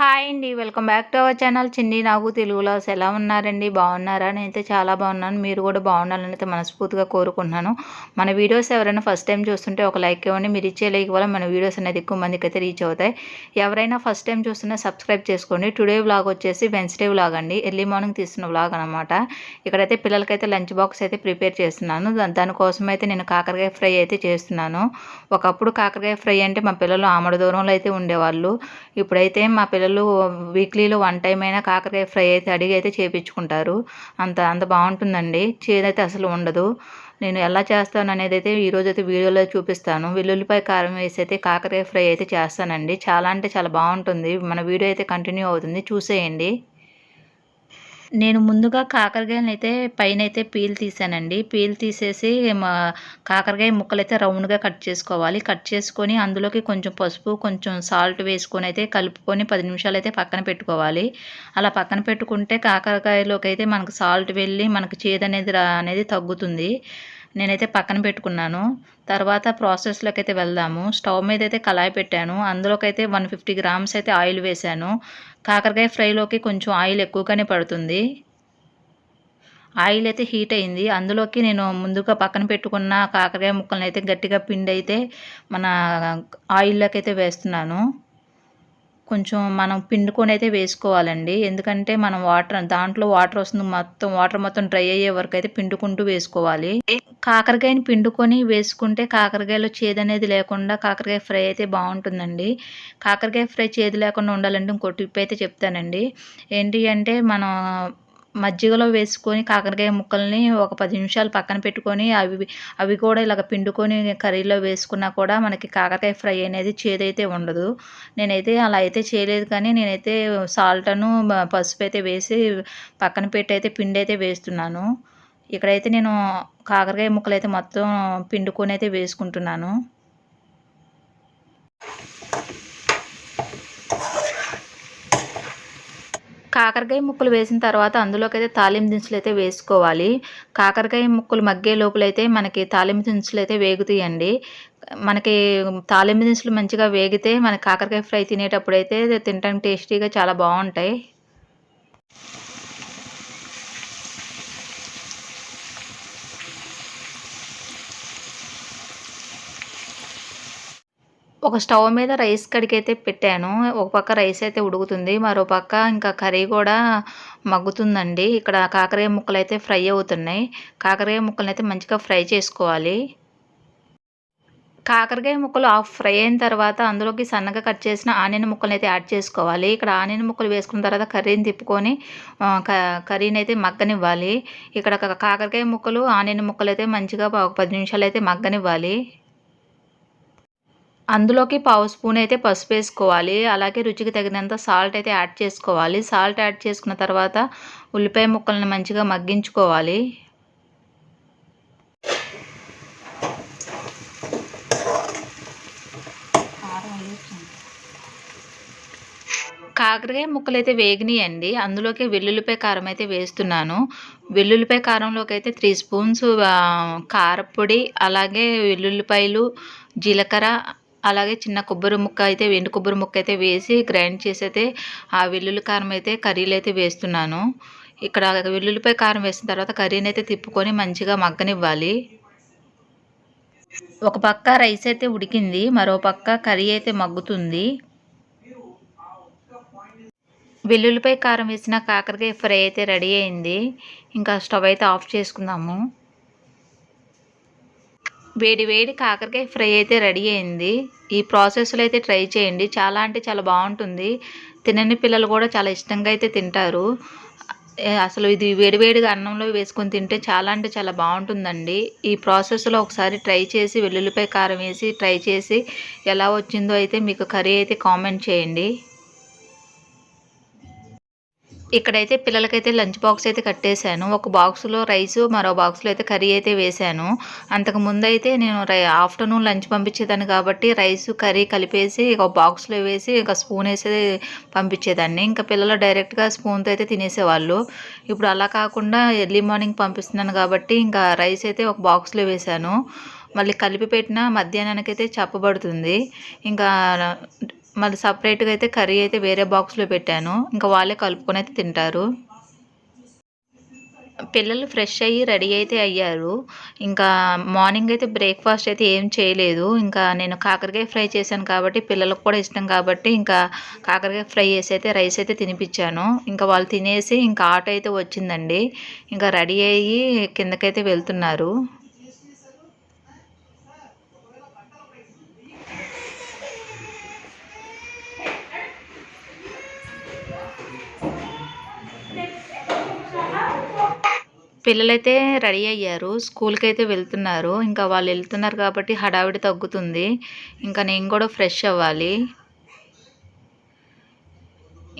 Hi అండి welcome back to our channel. Chinni నాకు తెలుగులో ఎలా ఉన్నారండి? బాగున్నారా? నేనైతే చాలా బాగున్నాను. మీరు కూడా బాగుండాలని అయితే మనస్ఫూర్తిగా కోరుకుంటున్నాను. మన వీడియోస్ ఎవరైనా ఫస్ట్ టైం చూస్తుంటే ఒక లైక్ ఇవ్వండి. మీరు ఇచ్చే లైక్ వల్ల మన వీడియోస్ అనేది ఎక్కువ మందికి అయితే రీచ్ అవుతాయి. ఎవరైనా ఫస్ట్ టైం చూస్తున్నా సబ్స్క్రైబ్ చేసుకోండి. టుడే వ్లాగ్ వచ్చేసి వెన్స్డే వ్లాగ్ అండి. ఎర్లీ మార్నింగ్ తీస్తున్న వ్లాగ్ అనమాట ఇక్కడైతే పిల్లలకైతే లంచ్ బాక్స్ అయితే ప్రిపేర్ చేస్తున్నాను. దానికోసం అయితే నేను కాకరకాయ ఫ్రై అయితే చేస్తున్నాను. ఒకప్పుడు కాకరకాయ ఫ్రై అంటే మా పిల్లలు ఆమడ దూరంలో అయితే ఉండేవాళ్ళు. ఇప్పుడైతే మా పిల్లలు వీక్లీలో వన్ టైం అయినా కాకరకాయ ఫ్రై అయితే అడిగి అయితే చేపించుకుంటారు. అంత అంత బాగుంటుందండి. చేదైతే అసలు ఉండదు. నేను ఎలా చేస్తాను అనేది అయితే ఈరోజు అయితే వీడియోలో చూపిస్తాను. వెల్లుల్లిపాయ కారం వేసి అయితే కాకరకాయ ఫ్రై అయితే చేస్తానండి. చాలా అంటే చాలా బాగుంటుంది. మన వీడియో అయితే కంటిన్యూ అవుతుంది. చూసేయండి. నేను ముందుగా కాకరకాయలను అయితే పైన అయితే పీల్ తీసానండి. పీల్ తీసేసి మా కాకరకాయ ముక్కలు అయితే రౌండ్గా కట్ చేసుకోవాలి. కట్ చేసుకొని అందులోకి కొంచెం పసుపు కొంచెం సాల్ట్ వేసుకొని అయితే కలుపుకొని పది నిమిషాలు అయితే పక్కన పెట్టుకోవాలి. అలా పక్కన పెట్టుకుంటే కాకరకాయలోకి అయితే మనకు సాల్ట్ వెళ్ళి మనకు చేదు అనేది అనేది తగ్గుతుంది. నేనైతే పక్కన పెట్టుకున్నాను. తర్వాత ప్రాసెస్లోకి అయితే వెళ్దాము. స్టవ్ మీద అయితే కళాయి పెట్టాను. అందులోకి అయితే వన్ ఫిఫ్టీ గ్రామ్స్ అయితే ఆయిల్ వేశాను కాకరకాయ ఫ్రైలోకి కొంచెం ఆయిల్ ఎక్కువగానే పడుతుంది. ఆయిల్ అయితే హీట్ అయింది. అందులోకి నేను ముందుగా పక్కన పెట్టుకున్న కాకరకాయ ముక్కలను అయితే గట్టిగా పిండి అయితే మన ఆయిల్లోకి అయితే వేస్తున్నాను. కొంచెం మనం పిండుకొని అయితే వేసుకోవాలండి. ఎందుకంటే మనం వాటర్ దాంట్లో వాటర్ వస్తుంది మొత్తం వాటర్ మొత్తం డ్రై అయ్యే వరకు అయితే పిండుకుంటూ వేసుకోవాలి. కాకరకాయని పిండుకొని వేసుకుంటే కాకరకాయలో చేదు అనేది లేకుండా కాకరకాయ ఫ్రై అయితే బాగుంటుందండి. కాకరకాయ ఫ్రై చేదు లేకుండా ఉండాలంటే ఇంకో టిప్ అయితే చెప్తానండి. ఏంటి అంటే మనం మజ్జిగలో వేసుకొని కాకరకాయ ముక్కల్ని ఒక పది నిమిషాలు పక్కన పెట్టుకొని అవి అవి కూడా ఇలాగ పిండుకొని కర్రీలో వేసుకున్నా కూడా మనకి కాకరకాయ ఫ్రై అనేది చేదైతే ఉండదు. నేనైతే అలా అయితే చేయలేదు కానీ నేనైతే సాల్ట్ను పసుపు అయితే వేసి పక్కన పెట్టి అయితే పిండి అయితే వేస్తున్నాను. ఇక్కడైతే నేను కాకరకాయ ముక్కలు అయితే మొత్తం పిండుకొని అయితే వేసుకుంటున్నాను. కాకరకాయ ముక్కలు వేసిన తర్వాత అందులోకి అయితే తాలింపు దినుసులు అయితే వేసుకోవాలి. కాకరకాయ ముక్కలు మగ్గే లోపలైతే మనకి తాలింపు దినుసులు అయితే వేగుతాయండి. మనకి తాలింపు దినుసులు మంచిగా వేగితే మన కాకరకాయ ఫ్రై తినేటప్పుడు అయితే తినడానికి టేస్టీగా చాలా బాగుంటాయి. ఒక స్టవ్ మీద రైస్ కడికైతే పెట్టాను. ఒక పక్క రైస్ అయితే ఉడుకుతుంది. మరో పక్క ఇంకా కర్రీ కూడా మగ్గుతుందండి. ఇక్కడ కాకరకాయ ముక్కలు అయితే ఫ్రై అవుతున్నాయి. కాకరకాయ ముక్కలను అయితే మంచిగా ఫ్రై చేసుకోవాలి. కాకరకాయ ముక్కలు ఆఫ్ ఫ్రై అయిన తర్వాత అందులోకి సన్నగా కట్ చేసిన ఆనియన్ ముక్కలను అయితే యాడ్ చేసుకోవాలి. ఇక్కడ ఆనియన్ ముక్కలు వేసుకున్న తర్వాత కర్రీని తిప్పుకొని క- కర్రీని అయితే మగ్గనివ్వాలి. ఇక్కడ కాకరకాయ ముక్కలు ఆనియన్ ముక్కలు అయితే మంచిగా ఒక పది నిమిషాలు అయితే మగ్గనివ్వాలి. అందులోకి పావు స్పూన్ అయితే పసుపు వేసుకోవాలి. అలాగే రుచికి తగినంత సాల్ట్ అయితే యాడ్ చేసుకోవాలి. సాల్ట్ యాడ్ చేసుకున్న తర్వాత ఉల్లిపాయ ముక్కలను మంచిగా మగ్గించుకోవాలి. కాకరకాయ ముక్కలు అయితే వేగినాయండి. అందులోకి వెల్లుల్లిపాయ కారం అయితే వేస్తున్నాను. వెల్లుల్లిపాయ కారంలోకి అయితే త్రీ స్పూన్స్ కారపొడి అలాగే వెల్లుల్లిపాయలు జీలకర్ర అలాగే చిన్న కొబ్బరి ముక్క అయితే ఎండు కొబ్బరి ముక్క అయితే వేసి గ్రైండ్ చేసి అయితే ఆ వెల్లుల్లి కారం అయితే కర్రీలు అయితే వేస్తున్నాను. ఇక్కడ వెల్లుల్లిపాయ కారం వేసిన తర్వాత కర్రీని అయితే తిప్పుకొని మంచిగా మగ్గనివ్వాలి. ఒక పక్క రైస్ అయితే ఉడికింది మరో పక్క కర్రీ అయితే మగ్గుతుంది. వెల్లుల్లిపాయ కారం వేసిన కాకరకాయ ఫ్రై అయితే రెడీ అయింది. ఇంకా స్టవ్ అయితే ఆఫ్ చేసుకుందాము. వేడి వేడి కాకరకాయ ఫ్రై అయితే రెడీ అయింది. ఈ ప్రాసెస్లో అయితే ట్రై చేయండి. చాలా అంటే చాలా బాగుంటుంది. తినని పిల్లలు కూడా చాలా ఇష్టంగా అయితే తింటారు. అసలు ఇది వేడివేడిగా అన్నంలో వేసుకొని తింటే చాలా అంటే చాలా బాగుంటుందండి. ఈ ప్రాసెస్లో ఒకసారి ట్రై చేసి వెల్లుల్లిపాయ కారం వేసి ట్రై చేసి ఎలా వచ్చిందో అయితే మీకు కర్రీ అయితే కామెంట్ చేయండి. ఇక్కడైతే పిల్లలకైతే లంచ్ బాక్స్ అయితే కట్టేశాను. ఒక బాక్స్లో రైస్ మరో బాక్స్లో అయితే కర్రీ అయితే వేశాను. అంతకు ముందు అయితే నేను ఆఫ్టర్నూన్ లంచ్ పంపించేదాన్ని కాబట్టి రైస్ కర్రీ కలిపేసి ఒక బాక్స్లో వేసి ఇంకా స్పూన్ వేసి పంపించేదాన్ని. ఇంకా పిల్లలు డైరెక్ట్గా స్పూన్తో అయితే తినేసేవాళ్ళు. ఇప్పుడు అలా కాకుండా ఎర్లీ మార్నింగ్ పంపిస్తున్నాను కాబట్టి ఇంకా రైస్ అయితే ఒక బాక్స్లో వేశాను. మళ్ళీ కలిపి పెట్టిన మధ్యాహ్నానికి అయితే చెప్పబడుతుంది. ఇంకా మళ్ళీ సపరేట్గా అయితే కర్రీ అయితే వేరే బాక్స్లో పెట్టాను. ఇంకా వాళ్ళే కలుపుకొని అయితే తింటారు. పిల్లలు ఫ్రెష్ అయ్యి రెడీ అయితే అయ్యారు. ఇంకా మార్నింగ్ అయితే బ్రేక్ఫాస్ట్ అయితే ఏం చేయలేదు. ఇంకా నేను కాకరకాయ ఫ్రై చేశాను కాబట్టి పిల్లలకు కూడా ఇష్టం కాబట్టి ఇంకా కాకరకాయ ఫ్రై చేసి అయితే రైస్ అయితే తినిపించాను. ఇంకా వాళ్ళు తినేసి ఇంకా ఆటో అయితే వచ్చిందండి. ఇంకా రెడీ అయ్యి కిందకైతే వెళ్తున్నారు. పిల్లలైతే రెడీ అయ్యారు స్కూల్కి అయితే వెళ్తున్నారు. ఇంకా వాళ్ళు వెళ్తున్నారు కాబట్టి హడావిడి తగ్గుతుంది. ఇంకా నేను కూడా ఫ్రెష్ అవ్వాలి.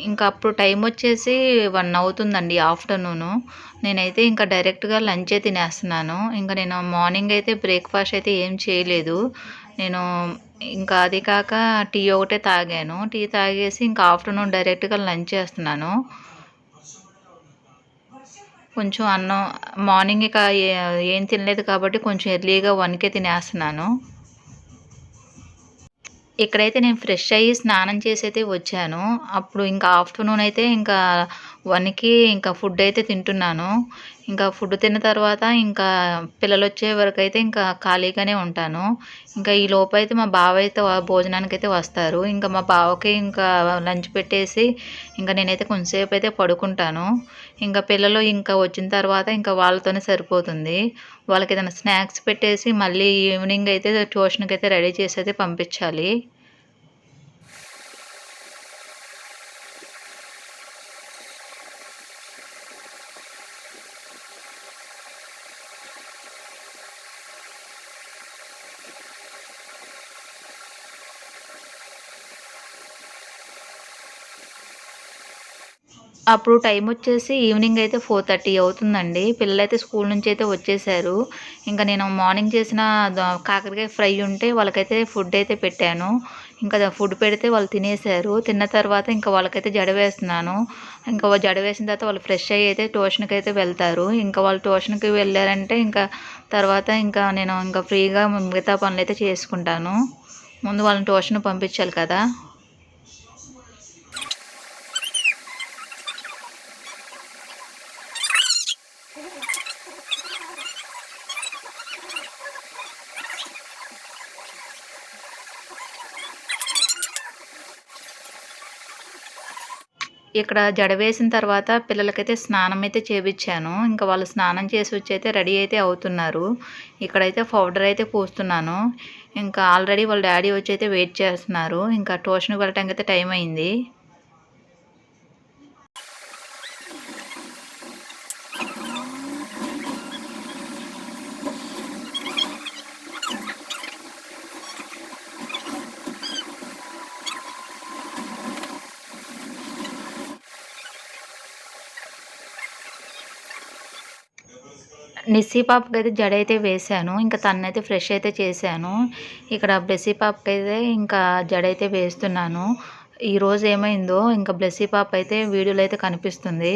ఇంకా అప్పుడు టైం వచ్చేసి వన్ అవుతుందండి ఆఫ్టర్నూను. నేనైతే ఇంకా డైరెక్ట్గా లంచే తినేస్తున్నాను. ఇంకా నేను మార్నింగ్ అయితే బ్రేక్ఫాస్ట్ అయితే ఏం చేయలేదు. నేను ఇంకా అది కాక టీ ఒకటే తాగాను. టీ తాగేసి ఇంకా ఆఫ్టర్నూన్ డైరెక్ట్గా లంచ్ చేస్తున్నాను. కొంచెం అన్నం మార్నింగ్ ఇక ఏం తినలేదు కాబట్టి కొంచెం ఎర్లీగా వన్కే తినేస్తున్నాను. ఇక్కడైతే నేను ఫ్రెష్ అయ్యి స్నానం చేసి అయితే వచ్చాను. అప్పుడు ఇంకా ఆఫ్టర్నూన్ అయితే ఇంకా వన్కి ఇంకా ఫుడ్ అయితే తింటున్నాను. ఇంకా ఫుడ్ తిన్న తర్వాత ఇంకా పిల్లలు వచ్చే వరకు అయితే ఇంకా ఖాళీగానే ఉంటాను. ఇంకా ఈ లోపు అయితే మా బావ అయితే భోజనానికి అయితే వస్తారు. ఇంకా మా బావకి ఇంకా లంచ్ పెట్టేసి ఇంకా నేనైతే కొంతసేపు అయితే పడుకుంటాను. ఇంకా పిల్లలు ఇంకా వచ్చిన తర్వాత ఇంకా వాళ్ళతోనే సరిపోతుంది. వాళ్ళకి ఏదైనా స్నాక్స్ పెట్టేసి మళ్ళీ ఈవినింగ్ అయితే ట్యూషన్కి అయితే రెడీ చేసి అయితే పంపించాలి. అప్పుడు టైం వచ్చేసి ఈవినింగ్ అయితే ఫోర్ థర్టీ అవుతుందండి. పిల్లలైతే స్కూల్ నుంచి అయితే వచ్చేసారు. ఇంకా నేను మార్నింగ్ చేసిన కాకరకాయ ఫ్రై ఉంటే వాళ్ళకైతే ఫుడ్ అయితే పెట్టాను. ఇంకా ఫుడ్ పెడితే వాళ్ళు తినేసారు. తిన్న తర్వాత ఇంకా వాళ్ళకైతే జడ వేస్తున్నాను. ఇంకా జడ వేసిన తర్వాత వాళ్ళు ఫ్రెష్ అయ్యి అయితే ట్యూషన్కి అయితే వెళ్తారు. ఇంకా వాళ్ళు ట్యూషన్కి వెళ్ళారంటే ఇంకా తర్వాత ఇంకా నేను ఇంకా ఫ్రీగా మిగతా పనులు అయితే చేసుకుంటాను. ముందు వాళ్ళని ట్యూషన్ పంపించాలి కదా. ఇక్కడ జడ వేసిన తర్వాత పిల్లలకైతే స్నానం అయితే చేపించాను ఇంకా వాళ్ళు స్నానం చేసి వచ్చి అయితే రెడీ అయితే అవుతున్నారు. ఇక్కడైతే పౌడర్ అయితే పూస్తున్నాను. ఇంకా ఆల్రెడీ వాళ్ళ డాడీ వచ్చి అయితే వెయిట్ చేస్తున్నారు. ఇంకా ట్యూషన్కి వెళ్ళటానికి అయితే టైం అయింది. నిస్సీ పాపకి అయితే జడ అయితే వేసాను ఇంకా తనైతే ఫ్రెష్ అయితే చేశాను. ఇక్కడ బ్లెస్సీ పాపకి అయితే ఇంకా జడ అయితే వేస్తున్నాను ఈరోజు ఏమైందో ఇంకా బ్లెస్సీ పాప అయితే వీడియోలో అయితే కనిపిస్తుంది.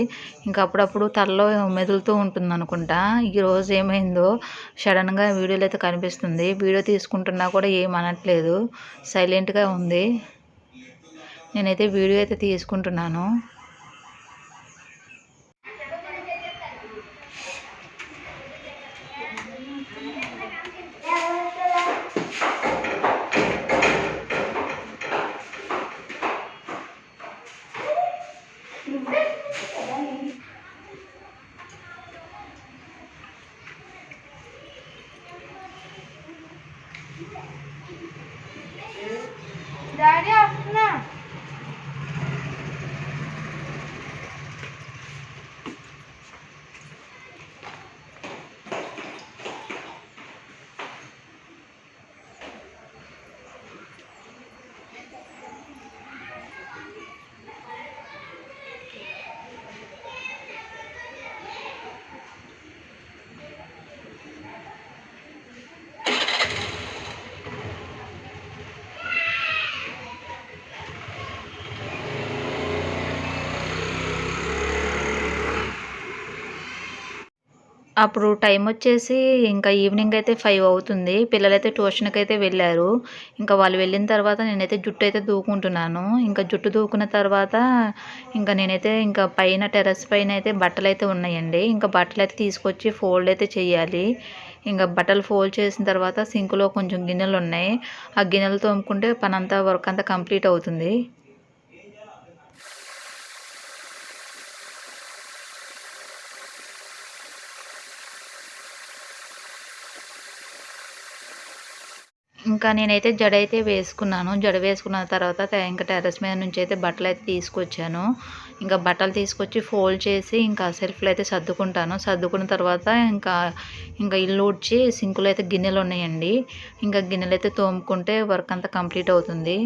ఇంకా అప్పుడప్పుడు తలలో మెదులుతూ ఉంటుంది అనుకుంటా ఈరోజు ఏమైందో సడన్గా వీడియోలో అయితే కనిపిస్తుంది. వీడియో తీసుకుంటున్నా కూడా ఏమనట్లేదు. సైలెంట్గా ఉంది. నేనైతే వీడియో అయితే తీసుకుంటున్నాను డాడీ వస్తున్నా అప్పుడు టైం వచ్చేసి ఇంకా ఈవినింగ్ అయితే ఫైవ్ అవుతుంది. పిల్లలైతే ట్యూషన్కి అయితే వెళ్ళారు. ఇంకా వాళ్ళు వెళ్ళిన తర్వాత నేనైతే జుట్టు అయితే దూకుంటున్నాను. ఇంకా జుట్టు దూకున్న తర్వాత ఇంకా నేనైతే ఇంకా పైన టెర్రస్ పైన అయితే బట్టలు అయితే ఉన్నాయండి. ఇంకా బట్టలు అయితే తీసుకొచ్చి ఫోల్డ్ అయితే చేయాలి. ఇంకా బట్టలు ఫోల్డ్ చేసిన తర్వాత సింక్లో కొంచెం గిన్నెలు ఉన్నాయి ఆ గిన్నెలు తోముకుంటే పనంతా వర్క్ అంతా కంప్లీట్ అవుతుంది. ఇంకా నేనైతే జడ అయితే వేసుకున్నాను. జడ వేసుకున్న తర్వాత ఇంకా టెర్రస్ మీద నుంచి అయితే బట్టలు అయితే తీసుకొచ్చాను. ఇంకా బట్టలు తీసుకొచ్చి ఫోల్డ్ చేసి ఇంకా సెల్ఫ్లు అయితే సర్దుకుంటాను. సర్దుకున్న తర్వాత ఇంకా ఇంకా ఇల్లు ఉడ్చి సింకులో అయితే గిన్నెలు ఉన్నాయండి ఇంకా గిన్నెలు అయితే తోముకుంటే వర్క్ అంతా కంప్లీట్ అవుతుంది.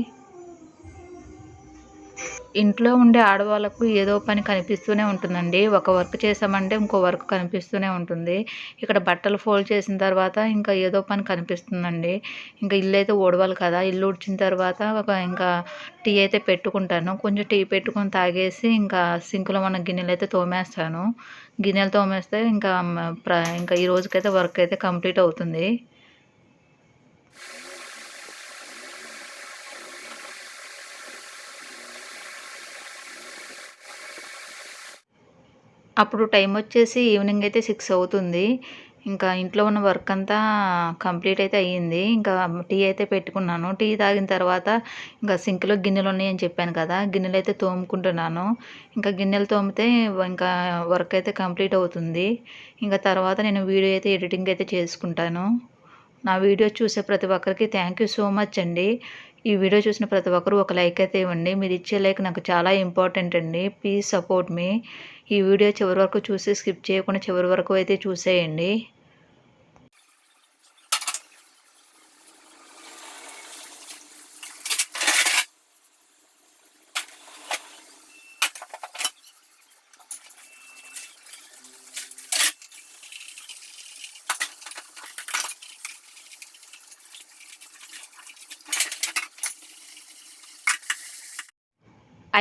ఇంట్లో ఉండే ఆడవాళ్ళకు ఏదో పని కనిపిస్తూనే ఉంటుందండి. ఒక వర్క్ చేసామంటే ఇంకో వర్క్ కనిపిస్తూనే ఉంటుంది. ఇక్కడ బట్టలు ఫోల్డ్ చేసిన తర్వాత ఇంకా ఏదో పని కనిపిస్తుందండి. ఇంకా ఇల్లు అయితే ఓడవాలి కదా ఇల్లు ఉడిచిన తర్వాత ఒక ఇంకా టీ అయితే పెట్టుకుంటాను. కొంచెం టీ పెట్టుకొని తాగేసి ఇంకా సింకులో మన గిన్నెలు అయితే తోమేస్తాను. గిన్నెలు తోమేస్తే ఇంకా ప్ర ఇంకా ఈ రోజుకైతే వర్క్ అయితే కంప్లీట్ అవుతుంది. అప్పుడు టైం వచ్చేసి ఈవినింగ్ అయితే సిక్స్ అవుతుంది. ఇంకా ఇంట్లో ఉన్న వర్క్ అంతా కంప్లీట్ అయితే అయ్యింది. ఇంకా టీ అయితే పెట్టుకున్నాను. టీ తాగిన తర్వాత ఇంకా సింక్లో గిన్నెలు ఉన్నాయని చెప్పాను కదా గిన్నెలు అయితే తోముకుంటున్నాను. ఇంకా గిన్నెలు తోమితే ఇంకా వర్క్ అయితే కంప్లీట్ అవుతుంది. ఇంకా తర్వాత నేను వీడియో అయితే ఎడిటింగ్ అయితే చేసుకుంటాను. నా వీడియో చూసే ప్రతి ఒక్కరికి థ్యాంక్ యూ సో మచ్ అండి. ఈ వీడియో చూసిన ప్రతి ఒక్కరు ఒక లైక్ అయితే ఇవ్వండి. మీరు ఇచ్చే లైక్ నాకు చాలా ఇంపార్టెంట్ అండి. Please support me. ఈ వీడియో చివరి వరకు చూసి స్కిప్ చేయకుండా చివరి వరకు అయితే చూసేయండి.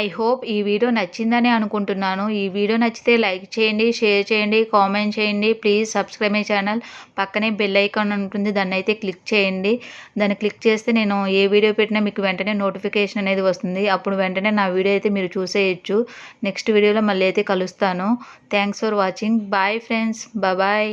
ఐ హోప్ ఈ వీడియో నచ్చిందని అనుకుంటున్నాను. ఈ వీడియో నచ్చితే లైక్ చేయండి షేర్ చేయండి కామెంట్ చేయండి. ప్లీజ్ సబ్స్క్రైబ్ మై ఛానల్ పక్కనే బెల్ ఐకాన్ ఉంటుంది. దాన్ని అయితే క్లిక్ చేయండి. దాన్ని క్లిక్ చేస్తే నేను ఏ వీడియో పెట్టినా మీకు వెంటనే నోటిఫికేషన్ అనేది వస్తుంది. అప్పుడు వెంటనే నా వీడియో అయితే మీరు చూసేయచ్చు. నెక్స్ట్ వీడియోలో మళ్ళీ అయితే కలుస్తాను. Thanks for watching bye friends bye